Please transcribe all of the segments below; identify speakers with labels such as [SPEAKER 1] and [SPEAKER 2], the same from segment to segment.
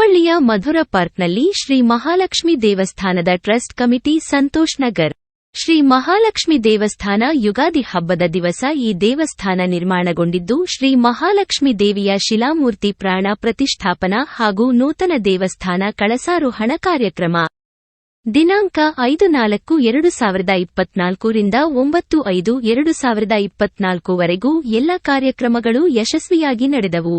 [SPEAKER 1] ಹುಬ್ಬಳ್ಳಿಯ ಮಧುರ ಪಾರ್ಕ್ನಲ್ಲಿ ಶ್ರೀ ಮಹಾಲಕ್ಷ್ಮಿ ದೇವಸ್ಥಾನದ ಟ್ರಸ್ಟ್ ಕಮಿಟಿ ಸಂತೋಷ್ ನಗರ್. ಶ್ರೀ ಮಹಾಲಕ್ಷ್ಮಿ ದೇವಸ್ಥಾನ ಯುಗಾದಿ ಹಬ್ಬದ ದಿವಸ ಈ ದೇವಸ್ಥಾನ ನಿರ್ಮಾಣಗೊಂಡಿದ್ದು, ಶ್ರೀ ಮಹಾಲಕ್ಷ್ಮಿ ದೇವಿಯ ಶಿಲಾಮೂರ್ತಿ ಪ್ರಾಣ ಪ್ರತಿಷ್ಠಾಪನಾ ಹಾಗೂ ನೂತನ ದೇವಸ್ಥಾನ ಕಳಸಾರೋಹಣ ಕಾರ್ಯಕ್ರಮ. ದಿನಾಂಕ ಐದು ನಾಲ್ಕು ಎರಡು ಸಾವಿರದ ಇಪ್ಪತ್ನಾಲ್ಕು ರಿಂದ ಒಂಬತ್ತು ಐದು ಎರಡು ಸಾವಿರದ ಇಪ್ಪತ್ನಾಲ್ಕು ವರೆಗೂ ಎಲ್ಲ ಕಾರ್ಯಕ್ರಮಗಳು ಯಶಸ್ವಿಯಾಗಿ ನಡೆದವು.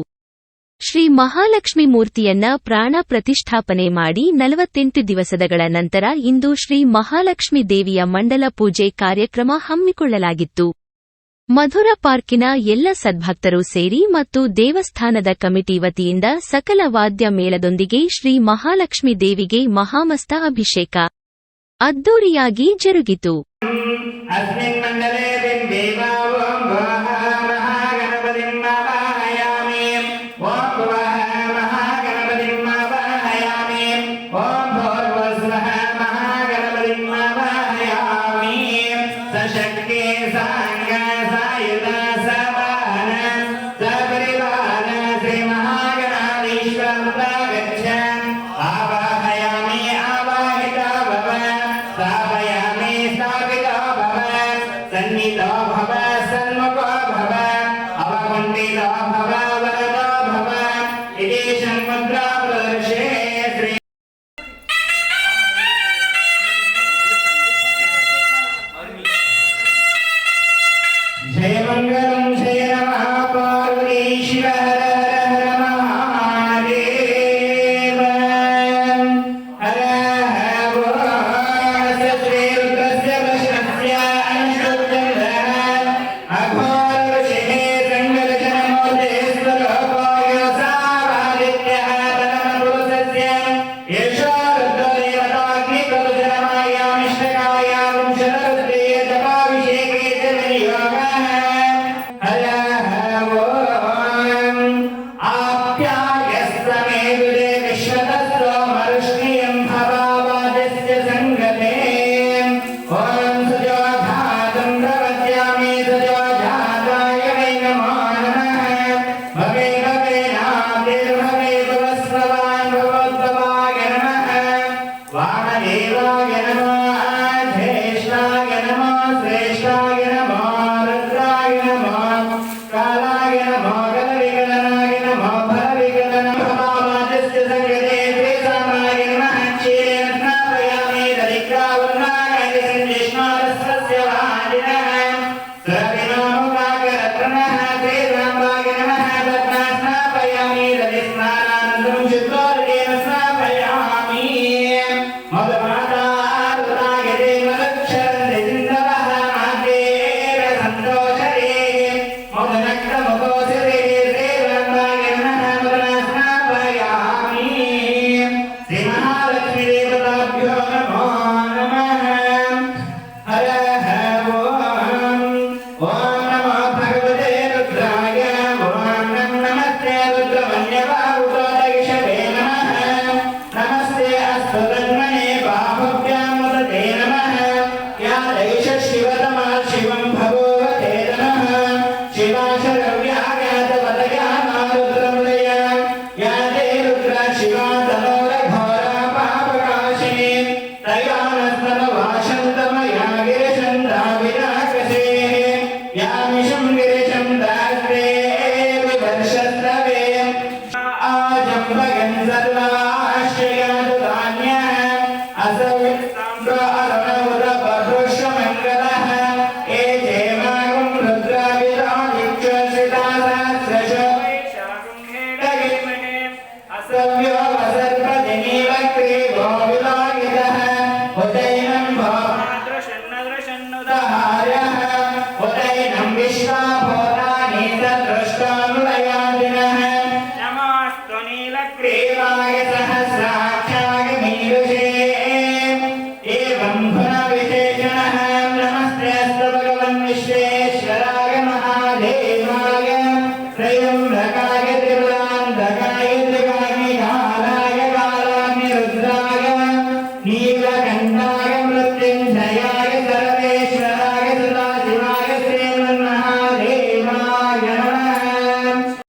[SPEAKER 1] ಶ್ರೀ ಮಹಾಲಕ್ಷ್ಮಿ ಮೂರ್ತಿಯನ್ನ ಪ್ರಾಣ ಪ್ರತಿಷ್ಠಾಪನೆ ಮಾಡಿ ನಲವತ್ತೆಂಟು ದಿವಸಗಳ ನಂತರ ಇಂದು ಶ್ರೀ ಮಹಾಲಕ್ಷ್ಮಿ ದೇವಿಯ ಮಂಡಲ ಪೂಜೆ ಕಾರ್ಯಕ್ರಮ ಹಮ್ಮಿಕೊಳ್ಳಲಾಗಿತ್ತು. ಮಧುರ ಪಾರ್ಕಿನ ಎಲ್ಲ ಸದ್ಭಕ್ತರು ಸೇರಿ ಮತ್ತು ದೇವಸ್ಥಾನದ ಕಮಿಟಿ ವತಿಯಿಂದ ಸಕಲ ವಾದ್ಯ ಮೇಳದೊಂದಿಗೆ ಶ್ರೀ ಮಹಾಲಕ್ಷ್ಮಿ ದೇವಿಗೆ ಮಹಾಮಸ್ತ ಅಭಿಷೇಕ. ಅದ್ದೂರಿಯಾಗಿ ಜರುಗಿತು.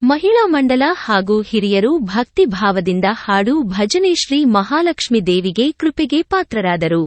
[SPEAKER 2] ಮಹಿಳಾ ಮಂಡಲ ಹಾಗೂ ಹಿರಿಯರು ಭಕ್ತಿ ಭಾವದಿಂದ ಹಾಡು ಭಜನೆ ಶ್ರೀ ಮಹಾಲಕ್ಷ್ಮಿ ದೇವಿಗೆ ಕೃಪೆಗೆ ಪಾತ್ರರಾದರು.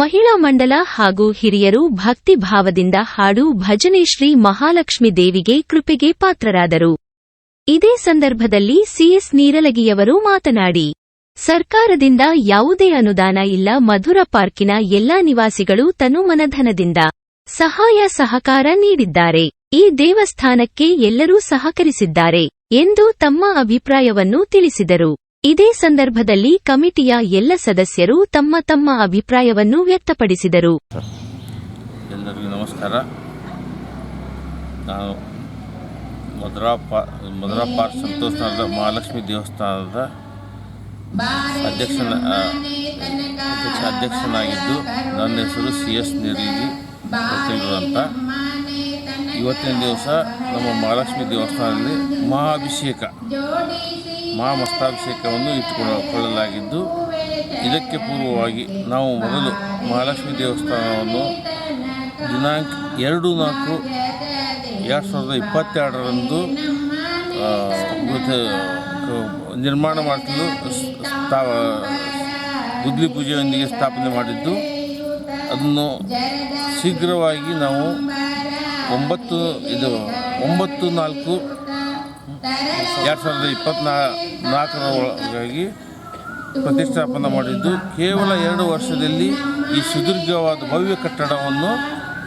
[SPEAKER 2] ಮಹಿಳಾ ಮಂಡಲ ಹಾಗೂ ಹಿರಿಯರು ಭಕ್ತಿ ಭಾವದಿಂದ ಹಾಡು ಭಜನೆ ಶ್ರೀ ಮಹಾಲಕ್ಷ್ಮಿ ದೇವಿಗೆ ಕೃಪೆಗೆ ಪಾತ್ರರಾದರು. ಇದೇ ಸಂದರ್ಭದಲ್ಲಿ ಸಿಎಸ್ ನೀರಲಗಿಯವರು ಮಾತನಾಡಿ, ಸರ್ಕಾರದಿಂದ ಯಾವುದೇ ಅನುದಾನ ಇಲ್ಲ, ಮಧುರ ಪಾರ್ಕಿನ ಎಲ್ಲಾ ನಿವಾಸಿಗಳು ತನುಮನಧನದಿಂದ ಸಹಾಯ ಸಹಕಾರ ನೀಡಿದ್ದಾರೆ. ಈ ದೇವಸ್ಥಾನಕ್ಕೆ ಎಲ್ಲರೂ ಸಹಕರಿಸಿದ್ದಾರೆ ಎಂದು ತಮ್ಮ ಅಭಿಪ್ರಾಯವನ್ನು ತಿಳಿಸಿದರು. ಇದೇ ಸಂದರ್ಭದಲ್ಲಿ ಕಮಿಟಿಯ ಎಲ್ಲ ಸದಸ್ಯರು ತಮ್ಮ ತಮ್ಮ ಅಭಿಪ್ರಾಯವನ್ನು ವ್ಯಕ್ತಪಡಿಸಿದರು.
[SPEAKER 3] ಎಲ್ಲರಿಗೂ ನಮಸ್ಕಾರ. ನಾನು ಮಧುರಾ ಪಾರ್ಕ್ ಸಂತೋಷ್ ಮಹಾಲಕ್ಷ್ಮಿ ದೇವಸ್ಥಾನದ ಅಧ್ಯಕ್ಷನ ಅಧ್ಯಕ್ಷನಾಗಿದ್ದು ನನ್ನ ಹೆಸರು ಸಿ ಎಸ್ ನಿರ್ಲಿಗಿ ಅಂತ. ಇವತ್ತಿನ ದಿವಸ ನಮ್ಮ ಮಹಾಲಕ್ಷ್ಮಿ ದೇವಸ್ಥಾನದಲ್ಲಿ ಮಹಾಭಿಷೇಕ ಮಹಾಮಸ್ತಾಭಿಷೇಕವನ್ನು ಇಟ್ಟುಕೊಳ್ಳಲಾಗಿದ್ದು ಇದಕ್ಕೆ ಪೂರ್ವವಾಗಿ ನಾವು ಮೊದಲು ಮಹಾಲಕ್ಷ್ಮಿ ದೇವಸ್ಥಾನವನ್ನು ದಿನಾಂಕ ಎರಡು ನಾಲ್ಕು ಎರಡು ಸಾವಿರದ ಇಪ್ಪತ್ತೆರಡರಂದು ನಿರ್ಮಾಣ ಮಾಡಲು ಸ್ಥಾ ಗುದ್ಲಿ ಪೂಜೆಯೊಂದಿಗೆ ಸ್ಥಾಪನೆ ಮಾಡಿದ್ದು. ಅದನ್ನು ಶೀಘ್ರವಾಗಿ ನಾವು ಒಂಬತ್ತು, ಇದು, ಒಂಬತ್ತು ನಾಲ್ಕು ಎರಡು ಸಾವಿರದ ಇಪ್ಪತ್ನಾ ನಾಲ್ಕರ ಒಳಗಾಗಿ ಪ್ರತಿಷ್ಠಾಪನೆ ಮಾಡಿದ್ದು. ಕೇವಲ ಎರಡು ವರ್ಷದಲ್ಲಿ ಈ ಸುದೀರ್ಘವಾದ ಭವ್ಯ ಕಟ್ಟಡವನ್ನು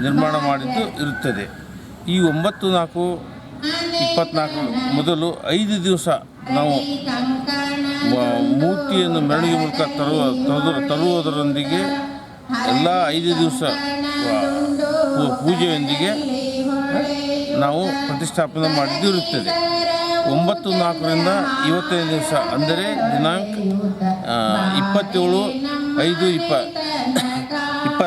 [SPEAKER 3] ನಿರ್ಮಾಣ ಮಾಡಿದ್ದು ಇರುತ್ತದೆ. ಈ ಒಂಬತ್ತು ನಾಲ್ಕು, ಇಪ್ಪತ್ನಾಲ್ಕು ಮೊದಲು ಐದು ದಿವಸ ನಾವು ಮೂರ್ತಿಯನ್ನು ಮೆರವಣಿಗೆ ಮೂಲಕ ತರುವ ತರು- ತರುವುದರೊಂದಿಗೆ ಎಲ್ಲ ಐದು ದಿವಸ ಪೂಜೆಯೊಂದಿಗೆ ನಾವು ಪ್ರತಿಷ್ಠಾಪನೆ ಮಾಡಿದ್ದು ಇರುತ್ತದೆ. ಒಂಬತ್ತು ನಾಲ್ಕರಿಂದ ಇವತ್ತೈದು ದಿವಸ, ಅಂದರೆ ದಿನಾಂಕ ಇಪ್ಪತ್ತೇಳು, ಐದು, ಇಪ್ಪ ಇಪ್ಪ,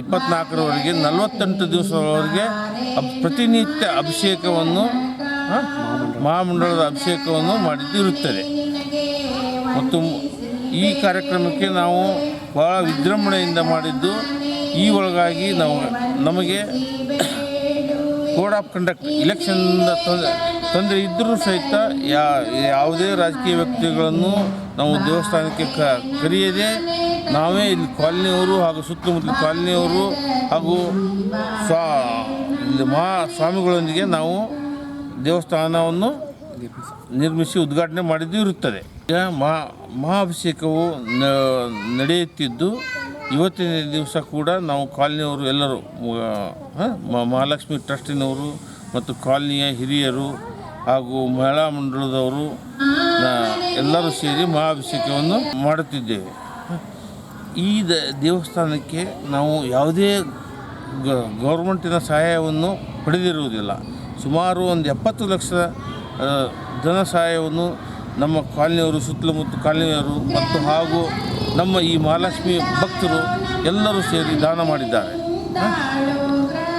[SPEAKER 3] ಇಪ್ಪತ್ನಾಲ್ಕರವರೆಗೆ, ನಲವತ್ತೆಂಟು ದಿವಸದವರೆಗೆ ಪ್ರತಿನಿತ್ಯ ಅಭಿಷೇಕವನ್ನು ಮಹಾಮಂಡಲದ ಅಭಿಷೇಕವನ್ನು ಮಾಡಿದ್ದಿರುತ್ತದೆ ಮತ್ತು ಈ ಕಾರ್ಯಕ್ರಮಕ್ಕೆ ನಾವು ಭಾಳ ವಿಜೃಂಭಣೆಯಿಂದ ಮಾಡಿದ್ದು, ಈ ಒಳಗಾಗಿ ನಾವು, ನಮಗೆ ಕೋಡ್ ಆಫ್ ಕಂಡಕ್ಟ್ ಇಲೆಕ್ಷನ್ ತೊಂದರೆ ಇದ್ದರೂ ಸಹಿತ ಯಾ, ಯಾವುದೇ ರಾಜಕೀಯ ವ್ಯಕ್ತಿಗಳನ್ನು ನಾವು ದೇವಸ್ಥಾನಕ್ಕೆ ಕ, ಕರೆಯದೆ ನಾವೇ ಇಲ್ಲಿ ಕಾಲನಿಯವರು ಹಾಗೂ ಸುತ್ತಮುತ್ತಲ ಕಾಲನಿಯವರು ಹಾಗೂ ಸ್ವಾ ಮಹಾ ಸ್ವಾಮಿಗಳೊಂದಿಗೆ ನಾವು ದೇವಸ್ಥಾನವನ್ನು ನಿರ್ಮಿಸಿ ಉದ್ಘಾಟನೆ ಮಾಡಿದ್ದು ಇರುತ್ತದೆ. ಈಗ ಮಹಾ, ಮಹಾಭಿಷೇಕವು ನಡೆಯುತ್ತಿದ್ದು ಇವತ್ತಿನ ದಿವಸ ಕೂಡ ನಾವು ಕಾಲನಿಯವರು ಎಲ್ಲರೂ ಮಹಾಲಕ್ಷ್ಮಿ ಟ್ರಸ್ಟಿನವರು ಮತ್ತು ಕಾಲನಿಯ ಹಿರಿಯರು ಹಾಗೂ ಮಹಿಳಾ ಮಂಡಳದವರು ಎಲ್ಲರೂ ಸೇರಿ ಮಹಾಭಿಷೇಕವನ್ನು ಮಾಡುತ್ತಿದ್ದೇವೆ. ಈ ದೇವಸ್ಥಾನಕ್ಕೆ ನಾವು ಯಾವುದೇ ಗೌರ್ಮೆಂಟಿನ ಸಹಾಯವನ್ನು ಪಡೆದಿರುವುದಿಲ್ಲ. ಸುಮಾರು ಒಂದು ಎಪ್ಪತ್ತು ಲಕ್ಷ ಧನ ಸಹಾಯವನ್ನು ನಮ್ಮ ಕಾಲನಿಯವರು, ಸುತ್ತಮುತ್ತ ಕಾಲನಿಯವರು ಮತ್ತು ಹಾಗೂ ನಮ್ಮ ಈ ಮಹಾಲಕ್ಷ್ಮಿ ಭಕ್ತರು ಎಲ್ಲರೂ ಸೇರಿ ದಾನ ಮಾಡಿದ್ದಾರೆ.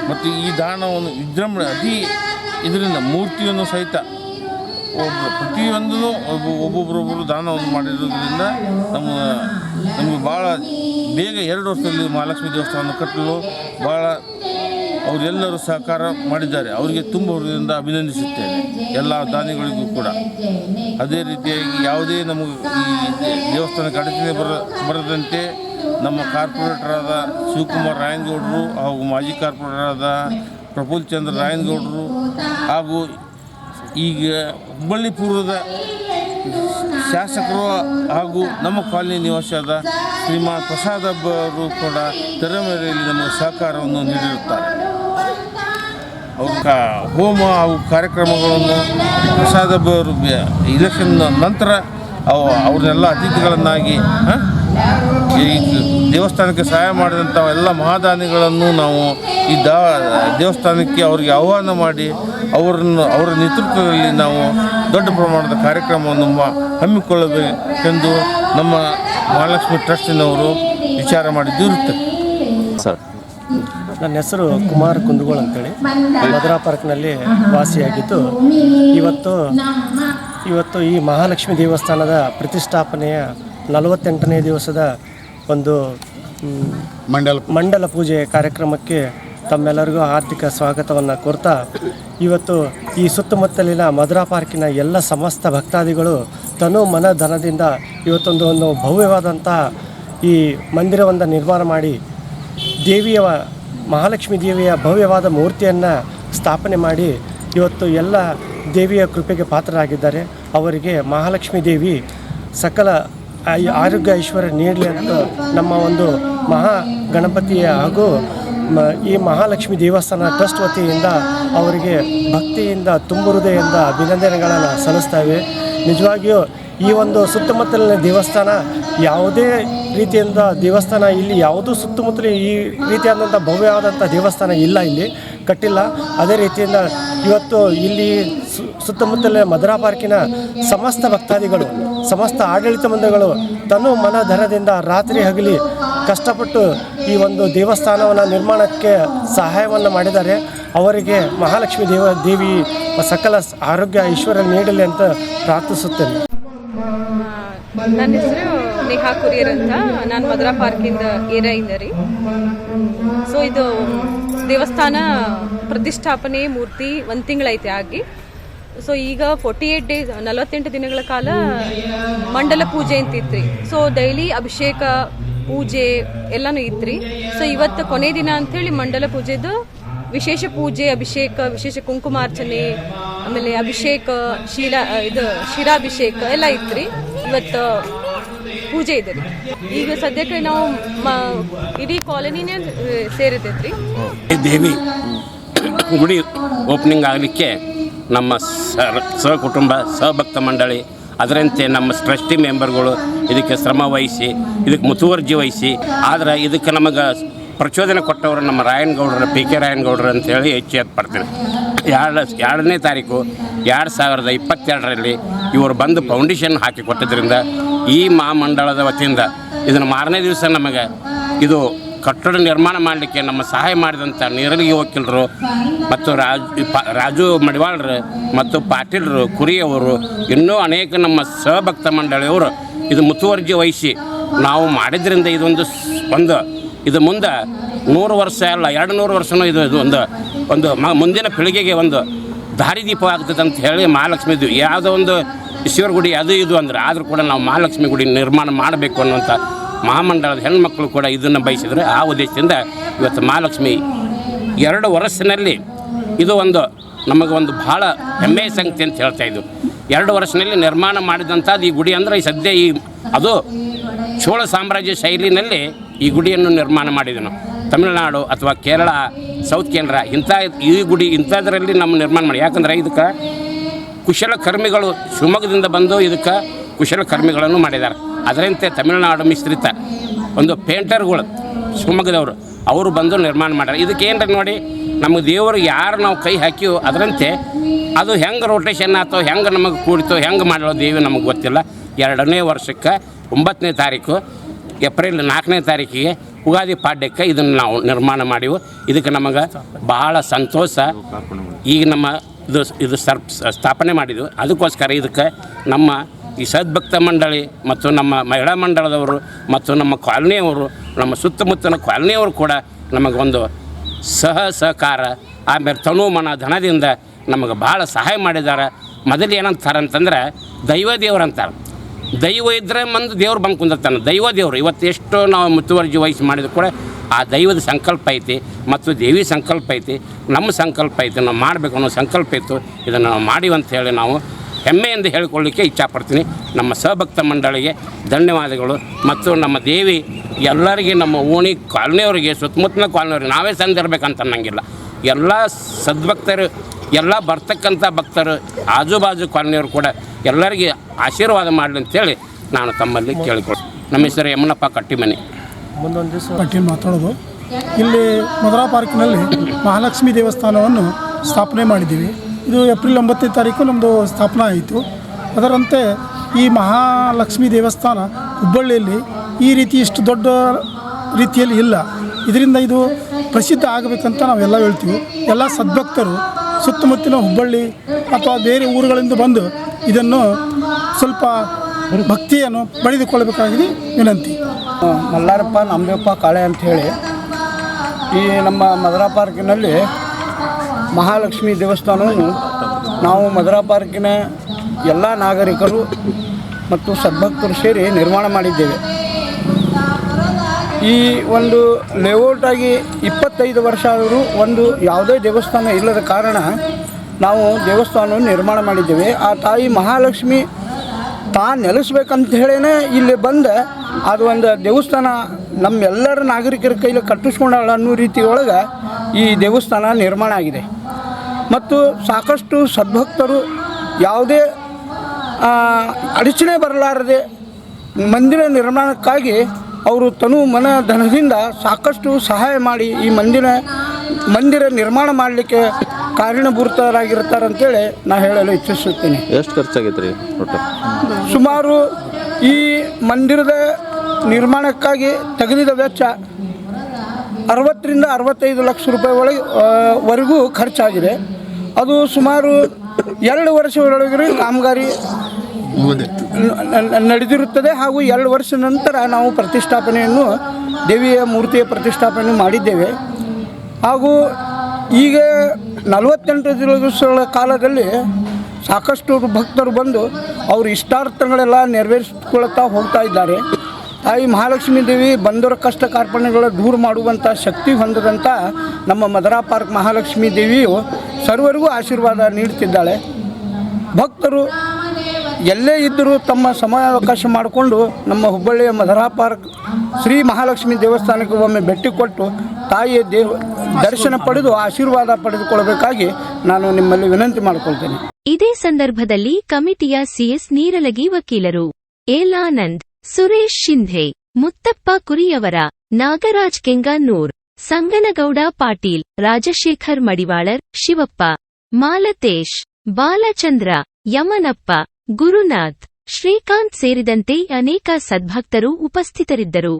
[SPEAKER 3] ಮತ್ತು ಈ ದಾನವನ್ನು ವಿಜೃಂಭಣೆ, ಅತಿ ಇದರಿಂದ ಮೂರ್ತಿಯನ್ನು ಸಹಿತ ಒಬ್ಬರು ಪ್ರತಿಯೊಂದೂ ಒಬ್ಬ ಒಬ್ಬೊಬ್ಬರೊಬ್ಬರು ದಾನವನ್ನು ಮಾಡಿರೋದ್ರಿಂದ ನಮ್ಮ ನಮಗೆ ಭಾಳ ಬೇಗ ಎರಡು ವರ್ಷದಲ್ಲಿ ಮಹಾಲಕ್ಷ್ಮಿ ದೇವಸ್ಥಾನ ಕಟ್ಟಲು ಭಾಳ ಅವರೆಲ್ಲರೂ ಸಹಕಾರ ಮಾಡಿದ್ದಾರೆ. ಅವರಿಗೆ ತುಂಬ ಹೃದಯದಿಂದ ಅಭಿನಂದಿಸುತ್ತೇನೆ ಎಲ್ಲ ದಾನಿಗಳಿಗೂ ಕೂಡ. ಅದೇ ರೀತಿಯಾಗಿ ಯಾವುದೇ ನಮಗೆ ಈ ದೇವಸ್ಥಾನಕ್ಕೆ ಅಡಚಣೆ ಬರ ಬರದಂತೆ ನಮ್ಮ ಕಾರ್ಪೊರೇಟರಾದ ಶಿವಕುಮಾರ್ ರಾಯನಗೌಡರು ಹಾಗೂ ಮಾಜಿ ಕಾರ್ಪೊರೇಟರಾದ ಪ್ರಫುಲ್ ಚಂದ್ರ ರಾಯನಗೌಡರು ಹಾಗೂ ಈಗ ಹುಬ್ಬಳ್ಳಿ ಪೂರ್ವದ ಶಾಸಕರು ಹಾಗೂ ನಮ್ಮ ಕಾಲನಿ ನಿವಾಸದ ಶ್ರೀಮಾನ್ ಪ್ರಸಾದ್ ಅವರು ಕೂಡ ತೆರೆಮರೆಯಲ್ಲಿ ನಮಗೆ ಸಹಕಾರವನ್ನು ನೀಡಿರುತ್ತಾರೆ ಅವ್ರ ಹೋಮ ಹಾಗೂ ಕಾರ್ಯಕ್ರಮಗಳನ್ನು ಪ್ರಸಾದ್ ಅವರು ಇಲೆಕ್ಷನ್ ನಂತರ ಅವು ಅವ್ರನ್ನೆಲ್ಲ ಅತಿಥಿಗಳನ್ನಾಗಿ, ಹ? ದೇವಸ್ಥಾನಕ್ಕೆ ಸಹಾಯ ಮಾಡಿದಂಥ ಎಲ್ಲ ಮಹಾದಾನಿಗಳನ್ನು ನಾವು ಈ ದಾ ದೇವಸ್ಥಾನಕ್ಕೆ ಅವರಿಗೆ ಆಹ್ವಾನ ಮಾಡಿ ಅವರನ್ನು ಅವರ ನೇತೃತ್ವದಲ್ಲಿ ನಾವು ದೊಡ್ಡ ಪ್ರಮಾಣದ ಕಾರ್ಯಕ್ರಮವನ್ನು ಹಮ್ಮಿಕೊಳ್ಳಬೇಕೆಂದು ನಮ್ಮ ಮಹಾಲಕ್ಷ್ಮಿ ಟ್ರಸ್ಟಿನವರು ವಿಚಾರ ಮಾಡಿದ್ದು ಇರುತ್ತದೆ
[SPEAKER 4] ಸರ್.
[SPEAKER 5] ನನ್ನ ಹೆಸರು ಕುಮಾರ್ ಕುಂದಗೋಳ್ ಅಂತೇಳಿ. ಮಧುರಾ ಪಾರ್ಕ್ನಲ್ಲಿ ವಾಸಿಯಾಗಿದ್ದು ಇವತ್ತು ಇವತ್ತು ಈ ಮಹಾಲಕ್ಷ್ಮಿ ದೇವಸ್ಥಾನದ ಪ್ರತಿಷ್ಠಾಪನೆಯ ನಲವತ್ತೆಂಟನೇ ದಿವಸದ ಒಂದು
[SPEAKER 4] ಮಂಡಲ
[SPEAKER 5] ಮಂಡಲ ಪೂಜೆ ಕಾರ್ಯಕ್ರಮಕ್ಕೆ ತಮ್ಮೆಲ್ಲರಿಗೂ ಆರ್ಥಿಕ ಸ್ವಾಗತವನ್ನು ಕೋರ್ತಾ ಇವತ್ತು ಈ ಸುತ್ತಮುತ್ತಲಿನ ಮಧುರಾ ಪಾರ್ಕಿನ ಎಲ್ಲ ಸಮಸ್ತ ಭಕ್ತಾದಿಗಳು ತನು ಮನ ಧನದಿಂದ ಇವತ್ತೊಂದು ಒಂದು ಭವ್ಯವಾದಂಥ ಈ ಮಂದಿರವನ್ನು ನಿರ್ಮಾಣ ಮಾಡಿ ದೇವಿಯ ಮಹಾಲಕ್ಷ್ಮಿ ದೇವಿಯ ಭವ್ಯವಾದ ಮೂರ್ತಿಯನ್ನು ಸ್ಥಾಪನೆ ಮಾಡಿ ಇವತ್ತು ಎಲ್ಲ ದೇವಿಯ ಕೃಪೆಗೆ ಪಾತ್ರರಾಗಿದ್ದಾರೆ. ಅವರಿಗೆ ಮಹಾಲಕ್ಷ್ಮಿ ದೇವಿ ಸಕಲ ಐ- ಆರೋಗ್ಯ ಐಶ್ವರ್ಯ ನೀಡಲಿ ಅಂತ ನಮ್ಮ ಒಂದು ಮಹಾ ಗಣಪತಿಯ ಹಾಗೂ ಈ ಮಹಾಲಕ್ಷ್ಮಿ ದೇವಸ್ಥಾನ ಟ್ರಸ್ಟ್ ವತಿಯಿಂದ ಅವರಿಗೆ ಭಕ್ತಿಯಿಂದ ತುಂಬ ಹೃದಯದಿಂದ ಅಭಿನಂದನೆಗಳನ್ನು ಸಲ್ಲಿಸ್ತೇವೆ ನಿಜವಾಗಿಯೂ ಈ ಒಂದು ಸುತ್ತಮುತ್ತಲಿನ ದೇವಸ್ಥಾನ ಯಾವುದೇ ರೀತಿಯಿಂದ ದೇವಸ್ಥಾನ ಇಲ್ಲಿ, ಯಾವುದೂ ಸುತ್ತಮುತ್ತಲ ಈ ರೀತಿಯಾದಂಥ ಭವ್ಯವಾದಂಥ ದೇವಸ್ಥಾನ ಇಲ್ಲ ಇಲ್ಲಿ. ಕಟ್ಟಿಲ್ಲ. ಅದೇ ರೀತಿಯಿಂದ ಇವತ್ತು ಇಲ್ಲಿ ಸು- ಸುತ್ತಮುತ್ತಲಿನ ಮಧುರಾ ಪಾರ್ಕಿನ ಸಮಸ್ತ ಭಕ್ತಾದಿಗಳು, ಸಮಸ್ತ ಆಡಳಿತ ಮಂದಿಗಳು ತನು ಮನ ಧನದಿಂದ ರಾತ್ರಿ ಹಗಲಿ ಕಷ್ಟಪಟ್ಟು ಈ ಒಂದು ದೇವಸ್ಥಾನವನ್ನು ನಿರ್ಮಾಣಕ್ಕೆ ಸಹಾಯವನ್ನು ಮಾಡಿದ್ದಾರೆ. ಅವರಿಗೆ ಮಹಾಲಕ್ಷ್ಮಿ ದೇವ, ದೇವಿ, ಸಕಲ ಆರೋಗ್ಯ, ಐಶ್ವರ್ಯ ನೀಡಲಿ ಅಂತ ಪ್ರಾರ್ಥಿಸುತ್ತೇನೆ.
[SPEAKER 6] ನನ್ನ ಹೆಸರು ನೇಹಾ ಕುರಿಯರ್ ಅಂತ. ನಾನು ಮಧುರಾ ಪಾರ್ಕಿಂದ ಏರ ರೀ. ಸೊ ಇದು ದೇವಸ್ಥಾನ ಪ್ರತಿಷ್ಠಾಪನೆ ಮೂರ್ತಿ ಒಂದು ತಿಂಗಳೈತೆ ಆಗಿ. ಸೊ ಈಗ ಫೋರ್ಟಿ ಏಟ್ ಡೇಸ್ ನಲವತ್ತೆಂಟು ದಿನಗಳ ಕಾಲ ಮಂಡಲ ಪೂಜೆ ಅಂತ ಇತ್ರಿ. ಸೊ ಡೈಲಿ ಅಭಿಷೇಕ, ಪೂಜೆ ಎಲ್ಲನೂ ಇತ್ರಿ. ಸೊ ಇವತ್ತು ಕೊನೆ ದಿನ ಅಂಥೇಳಿ ಮಂಡಲ ಪೂಜೆದು ವಿಶೇಷ ಪೂಜೆ, ಅಭಿಷೇಕ, ವಿಶೇಷ ಕುಂಕುಮಾರ್ಚನೆ, ಆಮೇಲೆ ಅಭಿಷೇಕ, ಶೀಲಾ ಇದು ಶಿರಾಭಿಷೇಕ ಎಲ್ಲ ಇತ್ರಿ. ಇವತ್ತು ಪೂಜೆ ಇದೆ ಈಗ ಸದ್ಯಕ್ಕೆ ನಾವು ಇಡೀ ಕಾಲೋನಿನೇ ಸೇರಿತೈತ್ರಿ.
[SPEAKER 7] ಈ ದೇವಿ ಗುಡಿ ಓಪನಿಂಗ್ ಆಗಲಿಕ್ಕೆ ನಮ್ಮ ಸರ್, ಸಹಕುಟುಂಬ, ಸಹಭಕ್ತ ಮಂಡಳಿ, ಅದರಂತೆ ನಮ್ಮ ಟ್ರಸ್ಟಿ ಮೆಂಬರ್ಗಳು ಇದಕ್ಕೆ ಶ್ರಮ ವಹಿಸಿ, ಇದಕ್ಕೆ ಮುತುವರ್ಜಿ ವಹಿಸಿ, ಆದರೆ ಇದಕ್ಕೆ ನಮಗೆ ಪ್ರಚೋದನೆ ಕೊಟ್ಟವರು ನಮ್ಮ ರಾಯನಗೌಡರು ಪಿ ಕೆ ರಾಯನಗೌಡರು ಅಂತೇಳಿ ಹೆಚ್ಚು ಎತ್ಪಡ್ತೀನಿ ಎರಡು ಎರಡನೇ ತಾರೀಕು ಎರಡು ಸಾವಿರದ ಇಪ್ಪತ್ತೆರಡರಲ್ಲಿ ಇವರು ಬಂದು ಫೌಂಡೇಶನ್ ಹಾಕಿ ಕೊಟ್ಟಿದ್ದರಿಂದ ಈ ಮಹಾಮಂಡಳದ ವತಿಯಿಂದ ಇದನ್ನು ಮಾರನೇ ದಿವಸ ನಮಗೆ ಇದು ಕಟ್ಟಡ ನಿರ್ಮಾಣ ಮಾಡಲಿಕ್ಕೆ ನಮ್ಮ ಸಹಾಯ ಮಾಡಿದಂಥ ನೀರಲಿಗೆ ವಕೀಲರು ಮತ್ತು ರಾಜ್ ರಾಜು ಮಡಿವಾಳರು ಮತ್ತು ಪಾಟೀಲರು, ಕುರಿಯವರು, ಇನ್ನೂ ಅನೇಕ ನಮ್ಮ ಸಹಭಕ್ತ ಮಂಡಳಿಯವರು ಇದು ಮುತುವರ್ಜಿ ವಹಿಸಿ ನಾವು ಮಾಡಿದ್ರಿಂದ ಇದೊಂದು ಒಂದು ಇದು ಮುಂದೆ ನೂರು ವರ್ಷ ಅಲ್ಲ, ಎರಡು ನೂರು ವರ್ಷನೂ ಇದು ಇದು ಒಂದು ಒಂದು ಮ- ಮುಂದಿನ ಪೀಳಿಗೆಗೆ ಒಂದು ದಾರಿದೀಪ ಆಗ್ತದೆ ಅಂತ ಹೇಳಿ ಮಹಾಲಕ್ಷ್ಮಿ ಇದು ಯಾವುದೋ ಒಂದು ಶಿವರ ಗುಡಿ ಅದು ಇದು ಅಂದ್ರೆ ಆದರೂ ಕೂಡ ನಾವು ಮಹಾಲಕ್ಷ್ಮಿ ಗುಡಿ ನಿರ್ಮಾಣ ಮಾಡಬೇಕು ಅನ್ನುವಂಥ ಮಹಾಮಂಡಲದ ಹೆಣ್ಮಕ್ಳು ಕೂಡ ಇದನ್ನು ಬಯಸಿದರೆ ಆ ಉದ್ದೇಶದಿಂದ ಇವತ್ತು ಮಹಾಲಕ್ಷ್ಮಿ ಎರಡು ವರ್ಷನಲ್ಲಿ ಇದು ಒಂದು ನಮಗೆ ಒಂದು ಭಾಳ ಹೆಮ್ಮೆಯ ಸಂಗತಿ ಅಂತ ಹೇಳ್ತಾ ಇದ್ದು ಎರಡು ವರ್ಷದಲ್ಲಿ ನಿರ್ಮಾಣ ಮಾಡಿದಂಥದ್ದು ಈ ಗುಡಿ ಅಂದರೆ ಸದ್ಯ ಈ ಅದು ಚೋಳ ಸಾಮ್ರಾಜ್ಯ ಶೈಲಿನಲ್ಲಿ ಈ ಗುಡಿಯನ್ನು ನಿರ್ಮಾಣ ಮಾಡಿದನು. ತಮಿಳುನಾಡು ಅಥವಾ ಕೇರಳ, ಸೌತ್ ಕೇಂದ್ರ ಇಂಥ ಈ ಗುಡಿ ಇಂಥದ್ರಲ್ಲಿ ನಮ್ಮ ನಿರ್ಮಾಣ ಮಾಡಿ. ಯಾಕಂದ್ರೆ ಇದಕ್ಕೆ ಕುಶಲಕರ್ಮಿಗಳು ಶಿವಮೊಗ್ಗದಿಂದ ಬಂದು ಇದಕ್ಕೆ ಕುಶಲಕರ್ಮಿಗಳನ್ನು ಮಾಡಿದ್ದಾರೆ. ಅದರಂತೆ ತಮಿಳುನಾಡು ಮಿಶ್ರಿತ ಒಂದು ಪೇಂಟರ್ಗಳು ಶಿವಮೊಗ್ಗದವರು, ಅವರು ಬಂದು ನಿರ್ಮಾಣ ಮಾಡ್ಯಾರ. ಇದಕ್ಕೆ ಏನ್ರ ನೋಡಿ, ನಮ್ಮ ದೇವರು ಯಾರು ನಾವು ಕೈ ಹಾಕಿವೋ ಅದರಂತೆ ಅದು ಹೆಂಗೆ ರೊಟೇಷನ್ ಆತೋ, ಹೆಂಗೆ ನಮಗೆ ಕೂಡಿತೋ, ಹೆಂಗೆ ಮಾಡೋ ದೇವಿ ನಮಗೆ ಗೊತ್ತಿಲ್ಲ. ಎರಡನೇ ವರ್ಷಕ್ಕೆ ಒಂಬತ್ತನೇ ತಾರೀಕು, ಏಪ್ರಿಲ್ ನಾಲ್ಕನೇ ತಾರೀಕಿಗೆ ಉಗಾದಿ ಪಾಡ್ಯಕ್ಕೆ ಇದನ್ನು ನಾವು ನಿರ್ಮಾಣ ಮಾಡಿವು. ಇದಕ್ಕೆ ನಮಗೆ ಬಹಳ ಸಂತೋಷ. ಈಗ ನಮ್ಮ ಇದು ಇದು ಸ್ಥಾಪನೆ ಮಾಡಿದ್ವು. ಅದಕ್ಕೋಸ್ಕರ ಇದಕ್ಕೆ ನಮ್ಮ ಈ ಸದ್ಭಕ್ತ ಮಂಡಳಿ ಮತ್ತು ನಮ್ಮ ಮಹಿಳಾ ಮಂಡಳದವರು ಮತ್ತು ನಮ್ಮ ಕಾಲನಿಯವರು, ನಮ್ಮ ಸುತ್ತಮುತ್ತಲ ಕಾಲನಿಯವರು ಕೂಡ ನಮಗೊಂದು ಸಹ ಸಹಕಾರ, ಆಮೇಲೆ ತನು ಮನ ಧನದಿಂದ ನಮಗೆ ಭಾಳ ಸಹಾಯ ಮಾಡಿದ್ದಾರೆ. ಮೊದಲು ಏನಂತಾರೆ ಅಂತಂದ್ರೆ ದೈವ ದೇವ್ರು ಅಂತಾರೆ. ದೈವ ಇದ್ದರೆ ಮಂದು ದೇವ್ರು ಬಂದು ಕುಂದಿರ್ತಾನೆ. ದೈವ ದೇವರು. ಇವತ್ತು ಎಷ್ಟು ನಾವು ಮುತುವರ್ಜಿ ವಹಿಸಿ ಮಾಡಿದ್ರು ಕೂಡ ಆ ದೈವದ ಸಂಕಲ್ಪ ಐತಿ ಮತ್ತು ದೇವಿ ಸಂಕಲ್ಪ ಐತಿ. ನಮ್ಮ ಸಂಕಲ್ಪ ಐತಿ, ನಾವು ಮಾಡಬೇಕು ಅನ್ನೋ ಸಂಕಲ್ಪ ಇತ್ತು. ಇದನ್ನು ನಾವು ಮಾಡಿವಂತ ಹೇಳಿ ನಾವು ಹೆಮ್ಮೆಯಿಂದ ಹೇಳಿಕೊಳ್ಳಿಕ್ಕೆ ಇಚ್ಛಾಪಡ್ತೀನಿ. ನಮ್ಮ ಸಹಭಕ್ತ ಮಂಡಳಿಗೆ ಧನ್ಯವಾದಗಳು. ಮತ್ತು ನಮ್ಮ ದೇವಿ ಎಲ್ಲರಿಗೆ, ನಮ್ಮ ಓಣಿ ಕಾಲನಿಯವರಿಗೆ ಸುತ್ತಮುತ್ತಲ ಕಾಲನಿಯವ್ರಿಗೆ ನಾವೇ ಸಂದಿರಬೇಕಂತ ಅನ್ನಂಗಿಲ್ಲ. ಎಲ್ಲ ಸದ್ಭಕ್ತರು, ಎಲ್ಲ ಬರ್ತಕ್ಕಂಥ ಭಕ್ತರು ಆಜು ಬಾಜು ಕಾಲನಿಯವರು ಕೂಡ ಎಲ್ಲರಿಗೆ ಆಶೀರ್ವಾದ ಮಾಡಲಿ ಅಂತೇಳಿ ನಾನು ತಮ್ಮಲ್ಲಿ ಕೇಳಿಕೊಳ್ತೀನಿ ನಮ್ಮ ಹೆಸರು ಯಮ್ಮನಪ್ಪ ಕಟ್ಟಿಮನೆ.
[SPEAKER 5] ಮುಂದೊಂದು
[SPEAKER 4] ಪಾಟೀಲ್ ಮಾತಾಡೋದು. ಇಲ್ಲಿ ಮಧುರಾ ಪಾರ್ಕ್ನಲ್ಲಿ ಮಹಾಲಕ್ಷ್ಮಿ ದೇವಸ್ಥಾನವನ್ನು ಸ್ಥಾಪನೆ ಮಾಡಿದ್ದೀವಿ. ಇದು ಏಪ್ರಿಲ್ ಒಂಬತ್ತನೇ ತಾರೀಕು ನಮ್ಮದು ಸ್ಥಾಪನೆ ಆಯಿತು. ಅದರಂತೆ ಈ ಮಹಾಲಕ್ಷ್ಮಿ ದೇವಸ್ಥಾನ ಹುಬ್ಬಳ್ಳಿಯಲ್ಲಿ ಈ ರೀತಿ ಇಷ್ಟು ದೊಡ್ಡ ರೀತಿಯಲ್ಲಿ ಇಲ್ಲ. ಇದರಿಂದ ಇದು ಪ್ರಸಿದ್ಧ ಆಗಬೇಕಂತ ನಾವೆಲ್ಲ ಹೇಳ್ತೀವಿ. ಎಲ್ಲ ಸದ್ಭಕ್ತರು ಸುತ್ತಮುತ್ತಲಿನ ಹುಬ್ಬಳ್ಳಿ ಅಥವಾ ಬೇರೆ ಊರುಗಳಿಂದ ಬಂದು ಇದನ್ನು ಸ್ವಲ್ಪ ಭಕ್ತಿಯನ್ನು ಪಡೆದುಕೊಳ್ಳಬೇಕಾಗಿದೆ ವಿನಂತಿ.
[SPEAKER 8] ಮಲ್ಲಾರಪ್ಪ ನಂಬೇಪ್ಪ ಕಾಳೆ ಅಂತ ಹೇಳಿ ಈ ನಮ್ಮ ಮದರಾ ಪಾರ್ಕಿನಲ್ಲಿ ಮಹಾಲಕ್ಷ್ಮಿ ದೇವಸ್ಥಾನವನ್ನು ನಾವು ಮಧುರಾ ಪಾರ್ಕಿನ ಎಲ್ಲ ನಾಗರಿಕರು ಮತ್ತು ಸದ್ಭಕ್ತರು ಸೇರಿ ನಿರ್ಮಾಣ ಮಾಡಿದ್ದೇವೆ. ಈ ಒಂದು ಲೇಔಟ್ ಆಗಿ ಇಪ್ಪತ್ತೈದು ವರ್ಷ ಆದರೂ ಒಂದು ಯಾವುದೇ ದೇವಸ್ಥಾನ ಇಲ್ಲದ ಕಾರಣ ನಾವು ದೇವಸ್ಥಾನವನ್ನು ನಿರ್ಮಾಣ ಮಾಡಿದ್ದೇವೆ. ಆ ತಾಯಿ ಮಹಾಲಕ್ಷ್ಮಿ ತಾ ನೆಲೆಸ್ಬೇಕಂತ ಹೇಳೇ ಇಲ್ಲಿ ಬಂದು ಅದು ಒಂದು ದೇವಸ್ಥಾನ ನಮ್ಮೆಲ್ಲರ ನಾಗರಿಕರ ಕೈಲಿ ಕಟ್ಟಿಸ್ಕೊಂಡಾಳ ಅನ್ನೋ ರೀತಿಯೊಳಗೆ ಈ ದೇವಸ್ಥಾನ ನಿರ್ಮಾಣ ಆಗಿದೆ. ಮತ್ತು ಸಾಕಷ್ಟು ಸದ್ಭಕ್ತರು ಯಾವುದೇ ಅಡಚಣೆ ಬರಲಾರದೆ ಮಂದಿರ ನಿರ್ಮಾಣಕ್ಕಾಗಿ ಅವರು ತನು ಮನ ಧನದಿಂದ ಸಾಕಷ್ಟು ಸಹಾಯ ಮಾಡಿ ಈ ಮಂದಿರ ಮಂದಿರ ನಿರ್ಮಾಣ ಮಾಡಲಿಕ್ಕೆ ಕಾರಣಭೂತರಾಗಿರ್ತಾರೆ ಅಂತೇಳಿ ನಾ ಹೇಳಲು ಇಚ್ಛಿಸುತ್ತೇನೆ.
[SPEAKER 9] ಎಷ್ಟು ಖರ್ಚಾಗೈತೆ ರೀ ಒಟ್ಟು?
[SPEAKER 8] ಸುಮಾರು ಈ ಮಂದಿರದ ನಿರ್ಮಾಣಕ್ಕಾಗಿ ತೆಗೆದಿದ ವೆಚ್ಚ ಅರವತ್ತರಿಂದ ಅರವತ್ತೈದು ಲಕ್ಷ ರೂಪಾಯಿ ಒಳಗೆ ವರೆಗೂ ಖರ್ಚಾಗಿದೆ. ಅದು ಸುಮಾರು ಎರಡು ವರ್ಷಗಳೊಳಗೆ ಕಾಮಗಾರಿ ನಡೆದಿರುತ್ತದೆ ಹಾಗೂ ಎರಡು ವರ್ಷ ನಂತರ ನಾವು ಪ್ರತಿಷ್ಠಾಪನೆಯನ್ನು ದೇವಿಯ ಮೂರ್ತಿಯ ಪ್ರತಿಷ್ಠಾಪನೆ ಮಾಡಿದ್ದೇವೆ. ಹಾಗೂ ಈಗ ನಲವತ್ತೆಂಟು ದಿವಸಗಳ ಕಾಲದಲ್ಲಿ ಸಾಕಷ್ಟು ಭಕ್ತರು ಬಂದು ಅವ್ರ ಇಷ್ಟಾರ್ಥಗಳೆಲ್ಲ ನೆರವೇರಿಸ್ಕೊಳ್ತಾ ಹೋಗ್ತಾ ಇದ್ದಾರೆ. ತಾಯಿ ಮಹಾಲಕ್ಷ್ಮೀ ದೇವಿ ಬಂದರ ಕಷ್ಟ ಕಾರ್ಪಣ್ಯಗಳ ದೂರ ಮಾಡುವಂಥ ಶಕ್ತಿ ಹೊಂದದಂಥ ನಮ್ಮ ಮದರಾ ಪಾರ್ಕ್ ಮಹಾಲಕ್ಷ್ಮೀ ದೇವಿಯು ಸರ್ವರಿಗೂ ಆಶೀರ್ವಾದ ನೀಡುತ್ತಿದ್ದಾಳೆ. ಭಕ್ತರು ಎಲ್ಲೇ ಇದ್ದರೂ ತಮ್ಮ ಸಮಯಾವಕಾಶ ಮಾಡಿಕೊಂಡು ನಮ್ಮ ಹುಬ್ಬಳ್ಳಿಯ ಮಧುರಾ ಪಾರ್ಕ್, ಶ್ರೀ ಮಹಾಲಕ್ಷ್ಮಿ ದೇವಸ್ಥಾನಕ್ಕೆ ಒಮ್ಮೆ ಭೇಟಿ ಕೊಟ್ಟು ತಾಯಿಯ ದೇವ, ದರ್ಶನ ಪಡೆದು ಆಶೀರ್ವಾದ ಪಡೆದುಕೊಳ್ಳಬೇಕಾಗಿ ನಾನು ನಿಮ್ಮಲ್ಲಿ ವಿನಂತಿ ಮಾಡಿಕೊಳ್ತೇನೆ.
[SPEAKER 1] ಇದೇ ಸಂದರ್ಭದಲ್ಲಿ ಕಮಿಟಿಯ ಸಿಎಸ್ ನೀರಲಗಿ ವಕೀಲರು ಏಲಾನಂದ್, ಸುರೇಶ್ ಶಿಂಧೆ, ಮುತ್ತಪ್ಪ ಕುರಿಯವರ, ನಾಗರಾಜ್ ಕೆಂಗನ್ನೂರ್
[SPEAKER 10] ಸಂಗನಗೌಡ ಪಾಟೀಲ್ ರಾಜಶೇಖರ್ ಮಡಿವಾಳರ್ ಶಿವಪ್ಪ ಮಾಲತೇಶ್ ಬಾಲಚಂದ್ರ ಯಮನಪ್ಪ ಗುರುನಾಥ್ ಶ್ರೀಕಾಂತ್ ಸೇರಿದಂತೆ ಅನೇಕ ಸದ್ಭಕ್ತರು ಉಪಸ್ಥಿತರಿದ್ದರು.